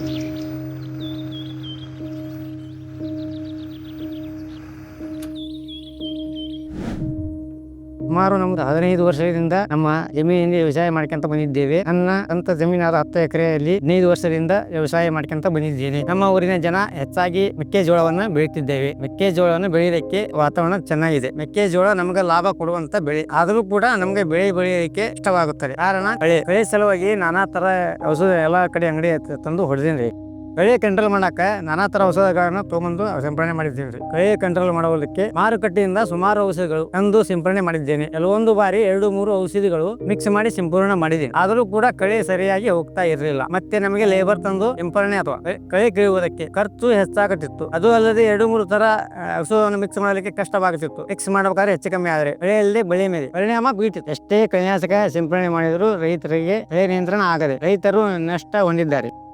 Música ಸುಮಾರು ನಮ್ದು ಹದಿನೈದು ವರ್ಷದಿಂದ ನಮ್ಮ ಜಮೀನಿನಲ್ಲಿ ವ್ಯವಸಾಯ ಮಾಡ್ಕೊಂತ ಬಂದಿದ್ದೇವೆ. ನನ್ನ ಅಂತ ಜಮೀನಾದ ಹತ್ತು ಎಕರೆಯಲ್ಲಿ ಹದಿನೈದು ವರ್ಷದಿಂದ ವ್ಯವಸಾಯ ಮಾಡ್ಕೊಂತ ಬಂದಿದ್ದೇನೆ. ನಮ್ಮ ಊರಿನ ಜನ ಹೆಚ್ಚಾಗಿ ಮೆಕ್ಕೆಜೋಳವನ್ನು ಬೆಳೀತಿದ್ದೇವೆ ಮೆಕ್ಕೆಜೋಳವನ್ನು ಬೆಳೆಯಲಿಕ್ಕೆ ವಾತಾವರಣ ಚೆನ್ನಾಗಿದೆ. ಮೆಕ್ಕೆಜೋಳ ನಮಗೆ ಲಾಭ ಕೊಡುವಂತ ಬೆಳೆ. ಆದರೂ ಕೂಡ ನಮಗೆ ಬೆಳೆ ಬೆಳೆಯಲಿಕ್ಕೆ ಇಷ್ಟವಾಗುತ್ತದೆ. ಕಾರಣ ಬೆಳೆ ಬೆಳೆ ಸಲುವಾಗಿ ನಾನಾ ತರ ಔಷಧ ಎಲ್ಲಾ ಕಡೆ ಅಂಗಡಿ ತಂದು ಹೊಡೆದೇನ್ರಿ ಕಳೆ ಕಂಟ್ರೋಲ್ ಮಾಡಾಕ ನಾನಾ ತರ ಔಷಧಗಳನ್ನ ತಗೊಂಡು ಸಿಂಪಡಣೆ ಮಾಡಿದ್ದೇವೆ ರೀ. ಕಳೆ ಕಂಟ್ರೋಲ್ ಮಾಡೋದಕ್ಕೆ ಮಾರುಕಟ್ಟೆಯಿಂದ ಸುಮಾರು ಔಷಧಿಗಳು ತಂದು ಸಿಂಪಡಣೆ ಮಾಡಿದ್ದೇನೆ. ಕೆಲವೊಂದು ಬಾರಿ ಎರಡು, ಮೂರು ಔಷಧಿಗಳು ಮಿಕ್ಸ್ ಮಾಡಿ ಸಿಂಪರಣೆ ಮಾಡಿದ್ದೀನಿ. ಆದರೂ ಕೂಡ ಕಳೆ ಸರಿಯಾಗಿ ಹೋಗ್ತಾ ಇರಲಿಲ್ಲ. ಮತ್ತೆ ನಮಗೆ ಲೇಬರ್ ತಂದು ಸಿಂಪಡಣೆ ಅಥವಾ ಕಳೆ- ಕಳೆ ಕೀಳುವುದಕ್ಕೆ ಖರ್ಚು ಹೆಚ್ಚಾಗುತ್ತಿತ್ತು. ಅದು ಅಲ್ಲದೆ ಎರಡು, ಮೂರು ತರ ಔಷಧವನ್ನು ಮಿಕ್ಸ್ ಮಾಡಲಿಕ್ಕೆ ಕಷ್ಟವಾಗುತ್ತಿತ್ತು. ಮಿಕ್ಸ್ ಮಾಡಬೇಕಾದ್ರೆ ಹೆಚ್ಚು ಕಮ್ಮಿ ಆದರೆ ಬೆಳೆ ಇಲ್ಲದೆ ಬೆಳೆ ಮೇಲೆ ಪರಿಣಾಮ ಬೀಳ್ತಿತ್ತು ಎಷ್ಟೇ ಕನ್ಯಾಸಕ ಸಿಂಪಡಣೆ ಮಾಡಿದರೂ ರೈತರಿಗೆ ಕಳೆ ನಿಯಂತ್ರಣ ಆಗದೆ ರೈತರು ನಷ್ಟ ಹೊಂದಿದ್ದಾರೆ.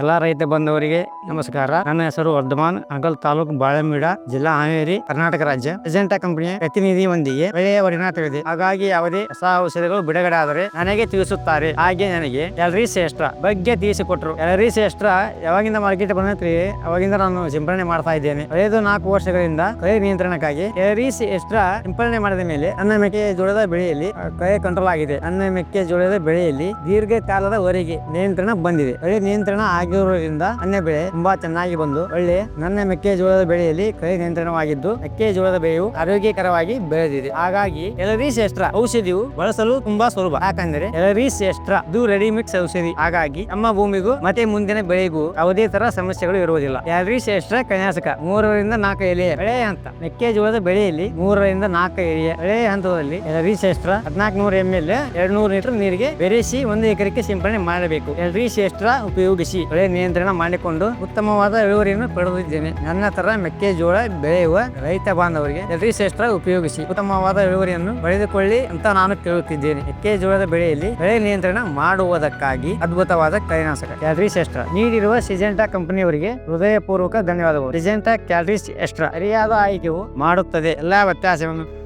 ಎಲ್ಲ ರೈತ ಬಂದವರಿಗೆ ನಮಸ್ಕಾರ. ನನ್ನ ಹೆಸರು ವರ್ಧಮಾನ್ ಅಂಕಲ್ ತಾಲೂಕು ಬಾಳೆಮೀಡ, ಜಿಲ್ಲಾ ಹಾವೇರಿ, ಕರ್ನಾಟಕ ರಾಜ್ಯ. ಅಜೆಂಟಾ ಕಂಪನಿಯ ಪ್ರತಿನಿಧಿಯೊಂದಿಗೆ ಬೆಳೆಯ ಒಡನಾಟವಿದೆ ಹಾಗಾಗಿ ಯಾವುದೇ ಹೊಸ ಔಷಧಿಗಳು ಬಿಡುಗಡೆ ಆದರೆ ನನಗೆ ತಿಳಿಸುತ್ತಾರೆ. ಹಾಗೆ ನನಗೆ ಎಲ್ರಿ ಎಕ್ಸ್ಟ್ರಾ ಬಗ್ಗೆ ತಿಳಿಸಿಕೊಟ್ರು. ಎಲ್ರಿ ಎಕ್ಸ್ಟ್ರಾ ಯಾವಾಗಿಂದ ಮಾರ್ಕೆಟ್ ಬಂದೈತ್ರಿ? ಅವಾಗಿಂದ ನಾನು ಸಿಂಪಡಣೆ ಮಾಡ್ತಾ ಇದ್ದೇನೆ. ಕಳೆದ ನಾಲ್ಕು ವರ್ಷಗಳಿಂದ ಕೈ ನಿಯಂತ್ರಣಕ್ಕಾಗಿ ಎಲ್ರಿ ಎಕ್ಸ್ಟ್ರಾ ಸಿಂಪಡಣೆ ಮಾಡಿದ ಮೇಲೆ ನನ್ನ ಮೆಕ್ಕೆಜೋಳದ ಬೆಳೆಯಲ್ಲಿ ಕೈ ಕಂಟ್ರೋಲ್ ಆಗಿದೆ. ನನ್ನ ಮೆಕ್ಕೆಜೋಳದ ಬೆಳೆಯಲ್ಲಿ ದೀರ್ಘಕಾಲದವರೆಗೆ ನಿಯಂತ್ರಣ ಬಂದಿದೆ. ಕಳೆ ನಿಯಂತ್ರಣ ಆಗಿರುವುದರಿಂದ ಅನ್ನ ಬೆಳೆ ತುಂಬಾ ಚೆನ್ನಾಗಿ ಬಂದು ಒಳ್ಳೆ ನನ್ನ ಮೆಕ್ಕೆಜೋಳದ ಬೆಳೆಯಲ್ಲಿ ಕೈ ನಿಯಂತ್ರಣವಾಗಿದ್ದು ಮೆಕ್ಕೆಜೋಳದ ಬೆಳೆಯು ಆರೋಗ್ಯಕರವಾಗಿ ಬೆಳೆದಿದೆ. ಹಾಗಾಗಿ ಎಲರಿ ಶೇಷ್ಟ್ರ ಔಷಧಿಯು ಬಳಸಲು ತುಂಬಾ ಸುಲಭ. ಯಾಕಂದ್ರೆ ಎಲರಿ ಶೇಷ್ಟ್ರ ಇದು ರೆಡಿ ಮಿಕ್ಸ್ ಔಷಧಿ. ಹಾಗಾಗಿ ನಮ್ಮ ಭೂಮಿಗೂ ಮತ್ತೆ ಮುಂದಿನ ಬೆಳೆಗೂ ಯಾವುದೇ ತರ ಸಮಸ್ಯೆಗಳು ಇರುವುದಿಲ್ಲ. ಎಲರೀಸ್ ಶ್ರೇಷ್ಠ ಕನ್ಯಾಸಕ ಮೂರರಿಂದ ನಾಲ್ಕು ಎಲೆಯ ಬೆಳೆ ಹಂತ. ಮೆಕ್ಕೆಜೋಳದ ಬೆಳೆಯಲ್ಲಿ ಮೂರರಿಂದ ನಾಲ್ಕು ಎಲೆಯ ಬೆಳೆ ಹಂತದಲ್ಲಿ ಎಲರಿ ಶೇಷ್ಟ್ರ ಹದಿನಾಲ್ಕು ನೂರು ಎಂ ಎಲ್ ಎರಡು ನೂರು ಲೀಟರ್ ನೀರಿಗೆ ಬೆರೆಸಿ ಒಂದು ಎಕರೆಗೆ ಸಿಂಪಡಣೆ ಮಾಡಬೇಕು. ಎಲರೀಸ್ ಶ್ರೇಷ್ಠ ಉಪಯೋಗಿಸಿ. ಬೆಳೆ ನಿಯಂತ್ರಣ ಮಾಡಿಕೊಂಡು ಉತ್ತಮವಾದ ಇಳುವರಿಯನ್ನು ಪಡೆದಿದ್ದೇನೆ. ನನ್ನ ತರ ಮೆಕ್ಕೆಜೋಳ ಬೆಳೆಯುವ ರೈತ ಬಾಂಧವರಿಗೆ ಎಲ್ರಿ ಶ್ರೇಷ್ಠ ಉಪಯೋಗಿಸಿ ಉತ್ತಮವಾದ ಇಳುವರಿಯನ್ನು ಪಡೆದುಕೊಳ್ಳಿ ಅಂತ ನಾನು ಕೇಳುತ್ತಿದ್ದೇನೆ. ಮೆಕ್ಕೆಜೋಳದ ಬೆಳೆಯಲ್ಲಿ ಬೆಳೆ ನಿಯಂತ್ರಣ ಮಾಡುವುದಕ್ಕಾಗಿ ಅದ್ಭುತವಾದ ಕೈನಾಶಕ ಕ್ಯಾಲ್ರೀಸ್ ಎಕ್ಸ್ಟ್ರಾ. ನೀಡಿರುವ ಸಿಜೆಂಟಾ ಕಂಪನಿಯವರಿಗೆ ಹೃದಯಪೂರ್ವಕ ಧನ್ಯವಾದಗಳು. ಸಿಜೆಂಟಾ ಕ್ಯಾಲ್ರೀಸ್ ಎಸ್ಟ್ರಾ ಸರಿಯಾದ ಆಯ್ಕೆಯು ಮಾಡುತ್ತದೆ. ಎಲ್ಲಾ ವ್ಯತ್ಯಾಸವನ್ನು